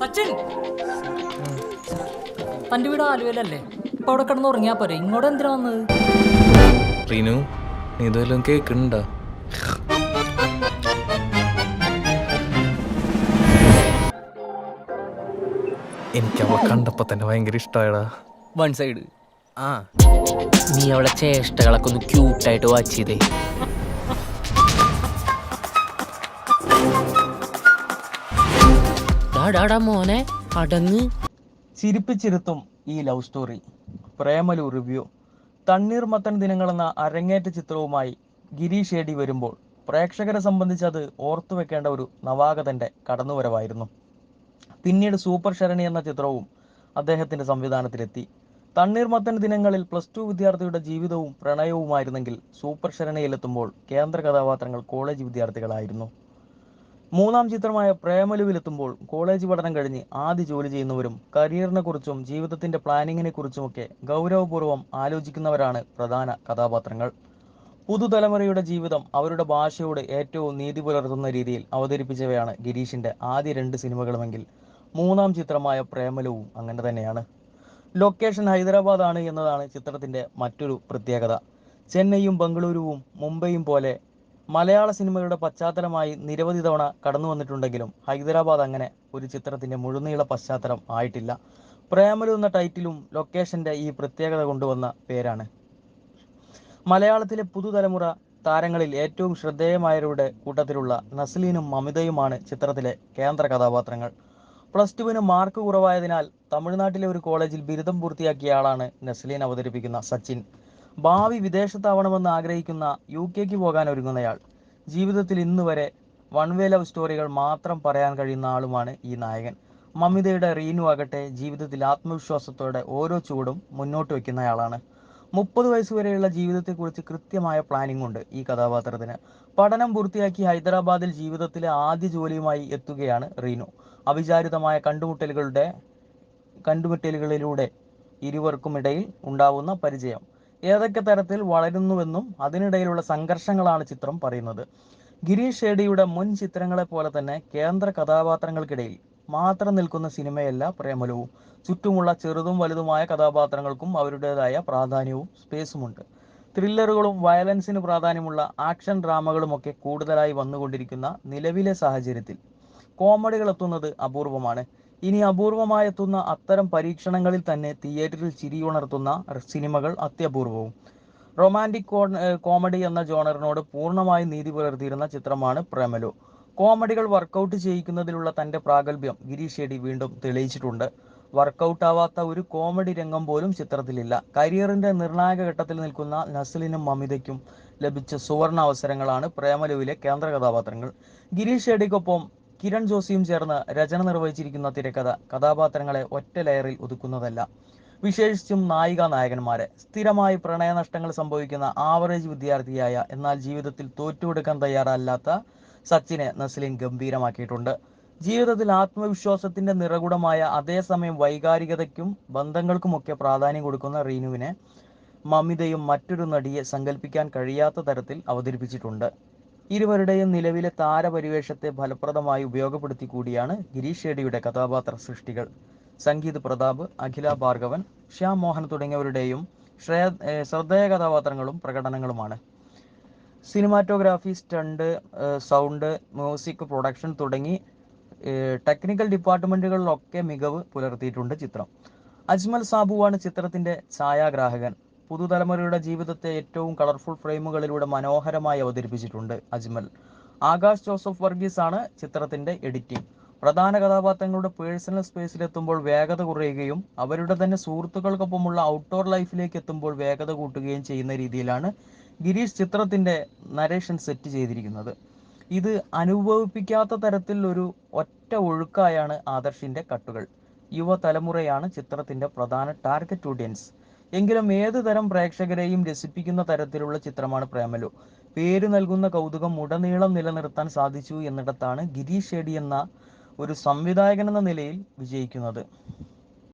സച്ചിൻ. തന്റെ വീട് ആലുവയിലല്ലേ? ഇപ്പൊ അവിടെ കിടന്ന് ഉറങ്ങിയാ പോരെ. ഇങ്ങോട്ട് എന്തിനാ വന്നത്? റീനു നീ ഇതെല്ലാം കേൾക്കുന്നുണ്ടാ? എനിക്ക് അവ കണ്ടപ്പോ തന്നെ ഭയങ്കര ഇഷ്ടമായടാ വൺ സൈഡ് ആ. നീ അവളെ ചേഷ്ടകളൊക്കെ ഒന്ന് ക്യൂട്ടായിട്ട് വാച്ച് ചെയ്തേ. ഡാ മോനെ അടങ്ങ്. ചിരിപ്പിച്ചിരുത്തും ഈ love story. Premalu review. Thanneermathan ദിനങ്ങളെന്ന അരങ്ങേറ്റ ചിത്രവുമായി ഗിരീഷ് ഏടി വരുമ്പോൾ പ്രേക്ഷകരെ സംബന്ധിച്ച് അത് ഓർത്തു വെക്കേണ്ട ഒരു നവാഗതന്റെ കടന്നുവരവായിരുന്നു. പിന്നീട് സൂപ്പർ ശരണി എന്ന ചിത്രവും അദ്ദേഹത്തിന്റെ സംവിധാനത്തിലെത്തി. തണ്ണീർമത്തൻ ദിനങ്ങളിൽ പ്ലസ് ടു വിദ്യാർത്ഥിയുടെ ജീവിതവും പ്രണയവുമായിരുന്നെങ്കിൽ സൂപ്പർ ശരണിയിലെത്തുമ്പോൾ കേന്ദ്ര കഥാപാത്രങ്ങൾ കോളേജ് വിദ്യാർത്ഥികളായിരുന്നു. മൂന്നാം ചിത്രമായ പ്രേമലുവിലെത്തുമ്പോൾ കോളേജ് പഠനം കഴിഞ്ഞ് ആദ്യ ജോലി ചെയ്യുന്നവരും കരിയറിനെ കുറിച്ചും ജീവിതത്തിന്റെ പ്ലാനിങ്ങിനെ കുറിച്ചുമൊക്കെ ഗൗരവപൂർവം ആലോചിക്കുന്നവരാണ് പ്രധാന കഥാപാത്രങ്ങൾ. പുതുതലമുറയുടെ ജീവിതം അവരുടെ ഭാഷയോട് ഏറ്റവും നീതി പുലർത്തുന്ന രീതിയിൽ അവതരിപ്പിച്ചവയാണ് ഗിരീഷിന്റെ ആദ്യ രണ്ട് സിനിമകളുമെങ്കിൽ മൂന്നാം ചിത്രമായ പ്രേമലുവും അങ്ങനെ തന്നെയാണ്. ലൊക്കേഷൻ ഹൈദരാബാദ് ആണ് എന്നതാണ് ചിത്രത്തിന്റെ മറ്റൊരു പ്രത്യേകത. ചെന്നൈയും ബംഗളൂരുവും മുംബൈയും പോലെ മലയാള സിനിമകളുടെ പശ്ചാത്തലമായി നിരവധി തവണ കടന്നു വന്നിട്ടുണ്ടെങ്കിലും ഹൈദരാബാദ് അങ്ങനെ ഒരു ചിത്രത്തിന്റെ മുഴുനീള പശ്ചാത്തലം ആയിട്ടില്ല. പ്രേമലു എന്ന ടൈറ്റിലും ലൊക്കേഷന്റെ ഈ പ്രത്യേകത കൊണ്ടുവന്ന പേരാണ്. മലയാളത്തിലെ പുതുതലമുറ താരങ്ങളിൽ ഏറ്റവും ശ്രദ്ധേയമായവരുടെ കൂട്ടത്തിലുള്ള നസ്ലീനും മമിതയുമാണ് ചിത്രത്തിലെ കേന്ദ്ര കഥാപാത്രങ്ങൾ. പ്ലസ് ടുവിന് മാർക്ക് കുറവായതിനാൽ തമിഴ്നാട്ടിലെ ഒരു കോളേജിൽ ബിരുദം പൂർത്തിയാക്കിയ ആളാണ് നസ്ലീൻ അവതരിപ്പിക്കുന്ന സച്ചിൻ. ഭാവി വിദേശത്താവണമെന്ന് ആഗ്രഹിക്കുന്ന യു കെക്ക് പോകാൻ ഒരുങ്ങുന്നയാൾ. ജീവിതത്തിൽ ഇന്ന് വരെ വൺ വേ ലവ് സ്റ്റോറികൾ മാത്രം പറയാൻ കഴിയുന്ന ആളുമാണ് ഈ നായകൻ. മമിതയുടെ റീനു ആകട്ടെ ജീവിതത്തിൽ ആത്മവിശ്വാസത്തോടെ ഓരോ ചൂടും മുന്നോട്ട് വയ്ക്കുന്നയാളാണ്. മുപ്പത് വയസ്സുവരെയുള്ള ജീവിതത്തെക്കുറിച്ച് കൃത്യമായ പ്ലാനിംഗ് ഉണ്ട് ഈ കഥാപാത്രത്തിന്. പഠനം പൂർത്തിയാക്കി ഹൈദരാബാദിൽ ജീവിതത്തിലെ ആദ്യ ജോലിയുമായി എത്തുകയാണ് റീനു. അവിചാരിതമായ കണ്ടുമുട്ടലുകളുടെ കണ്ടുമുട്ടലുകളിലൂടെ ഇരുവർക്കും ഇടയിൽ ഉണ്ടാവുന്ന പരിചയം. ഏതൊക്കെ തരത്തിൽ വളരുന്നുവെന്നും അതിനിടയിലുള്ള സംഘർഷങ്ങളാണ് ചിത്രം പറയുന്നത്. ഗിരീഷ് ഷേഡിയുടെ മുൻ ചിത്രങ്ങളെ പോലെ തന്നെ കേന്ദ്ര കഥാപാത്രങ്ങൾക്കിടയിൽ മാത്രം നിൽക്കുന്ന സിനിമയല്ല പ്രേമലവും ചുറ്റുമുള്ള ചെറുതും വലുതുമായ കഥാപാത്രങ്ങൾക്കും അവരുടേതായ പ്രാധാന്യവും സ്പേസുമുണ്ട്. ത്രില്ലറുകളും വയലൻസിന് പ്രാധാന്യമുള്ള ആക്ഷൻ ഡ്രാമകളുമൊക്കെ കൂടുതലായി വന്നുകൊണ്ടിരിക്കുന്ന നിലവിലെ സാഹചര്യത്തിൽ കോമഡികൾ എത്തുന്നത് അപൂർവമാണ്. ഇനി അപൂർവമായെത്തുന്ന അത്തരം പരീക്ഷണങ്ങളിൽ തന്നെ തിയേറ്ററിൽ ചിരിയുണർത്തുന്ന സിനിമകൾ അത്യപൂർവവും. റൊമാന്റിക് കോമഡി എന്ന ജോണറിനോട് പൂർണമായി നീതി പുലർത്തിയിരുന്ന ചിത്രമാണ് പ്രേമലു. കോമഡികൾ വർക്കൗട്ട് ചെയ്യിക്കുന്നതിലുള്ള തന്റെ പ്രാഗൽഭ്യം ഗിരീഷ് ഷെഡി വീണ്ടും തെളിയിച്ചിട്ടുണ്ട്. വർക്കൗട്ട് ആവാത്ത ഒരു കോമഡി രംഗം പോലും ചിത്രത്തിലില്ല. കരിയറിന്റെ നിർണായക ഘട്ടത്തിൽ നിൽക്കുന്ന നസ്ലിനും മമിതയ്ക്കും ലഭിച്ച സുവർണ അവസരങ്ങളാണ് പ്രേമലുവിലെ കേന്ദ്ര കഥാപാത്രങ്ങൾ. ഗിരീഷ് ഷെഡിക്കൊപ്പം കിരൺ ജോസിയും ചേർന്ന് രചന നിർവഹിച്ചിരിക്കുന്ന തിരക്കഥ കഥാപാത്രങ്ങളെ ഒറ്റ ലെയറിൽ ഒതുക്കുന്നതല്ല. വിശേഷിച്ചും നായിക നായകന്മാരെ. സ്ഥിരമായി പ്രണയനഷ്ടങ്ങൾ സംഭവിക്കുന്ന ആവറേജ് വിദ്യാർത്ഥിയായ എന്നാൽ ജീവിതത്തിൽ തോറ്റുകൊടുക്കാൻ തയ്യാറല്ലാത്ത സച്ചിനെ നസ്ലിൻ ഗംഭീരമാക്കിയിട്ടുണ്ട്. ജീവിതത്തിൽ ആത്മവിശ്വാസത്തിന്റെ നിറകുടമായ അതേസമയം വൈകാരികതയ്ക്കും ബന്ധങ്ങൾക്കുമൊക്കെ പ്രാധാന്യം കൊടുക്കുന്ന റീനുവിനെ മമിതയും മറ്റൊരു നടിയെ സങ്കല്പിക്കാൻ കഴിയാത്ത തരത്തിൽ അവതരിപ്പിച്ചിട്ടുണ്ട്. ഇരുവരുടെയും നിലവിലെ താരപരിവേഷത്തെ ഫലപ്രദമായി ഉപയോഗപ്പെടുത്തി കൂടിയാണ് ഗിരീഷ് ഷേഡിയുടെ കഥാപാത്ര സൃഷ്ടികൾ. സംഗീത് പ്രതാപ് അഖില ഭാർഗവൻ ശ്യാം മോഹൻ തുടങ്ങിയവരുടെയും ശ്രേയ ശ്രദ്ധേയ കഥാപാത്രങ്ങളും പ്രകടനങ്ങളുമാണ്. Cinematography stunt sound music production തുടങ്ങി ടെക്നിക്കൽ ഡിപ്പാർട്ട്മെന്റുകളിലൊക്കെ മികവ് പുലർത്തിയിട്ടുണ്ട് ചിത്രം. അജ്മൽ സാബുവാണ് ചിത്രത്തിന്റെ ഛായാഗ്രാഹകൻ. പുതുതലമുറയുടെ ജീവിതത്തെ ഏറ്റവും കളർഫുൾ ഫ്രെയിമുകളിലൂടെ മനോഹരമായി അവതരിപ്പിച്ചിട്ടുണ്ട് അജ്മൽ. ആകാശ് ജോസഫ് വർഗീസ് ആണ് ചിത്രത്തിന്റെ എഡിറ്റിംഗ്. പ്രധാന കഥാപാത്രങ്ങളുടെ പേഴ്സണൽ സ്പേസിലെത്തുമ്പോൾ വേഗത കുറയുകയും അവരുടെ തന്നെ സുഹൃത്തുക്കൾക്കൊപ്പമുള്ള ഔട്ട്ഡോർ ലൈഫിലേക്ക് എത്തുമ്പോൾ വേഗത കൂട്ടുകയും ചെയ്യുന്ന രീതിയിലാണ് ഗിരീഷ് ചിത്രത്തിന്റെ നരേഷൻ സെറ്റ് ചെയ്തിരിക്കുന്നത്. ഇത് അനുഭവിപ്പിക്കാത്ത തരത്തിൽ ഒരു ഒറ്റ ഒഴുക്കായാണ് ആദർശിന്റെ കട്ടുകൾ. യുവതലമുറയാണ് ചിത്രത്തിന്റെ പ്രധാന ടാർഗറ്റ് ഓഡിയൻസ്. എങ്കിലും ഏത് തരം പ്രേക്ഷകരെയും രസിപ്പിക്കുന്ന തരത്തിലുള്ള ചിത്രമാണ് പ്രേമലു. പേര് നൽകുന്ന കൗതുകം ഉടനീളം നിലനിർത്താൻ സാധിച്ചു എന്നിടത്താണ് ഗിരീഷ് ഷെഡി എന്ന ഒരു സംവിധായകൻ എന്ന നിലയിൽ വിജയിക്കുന്നത്.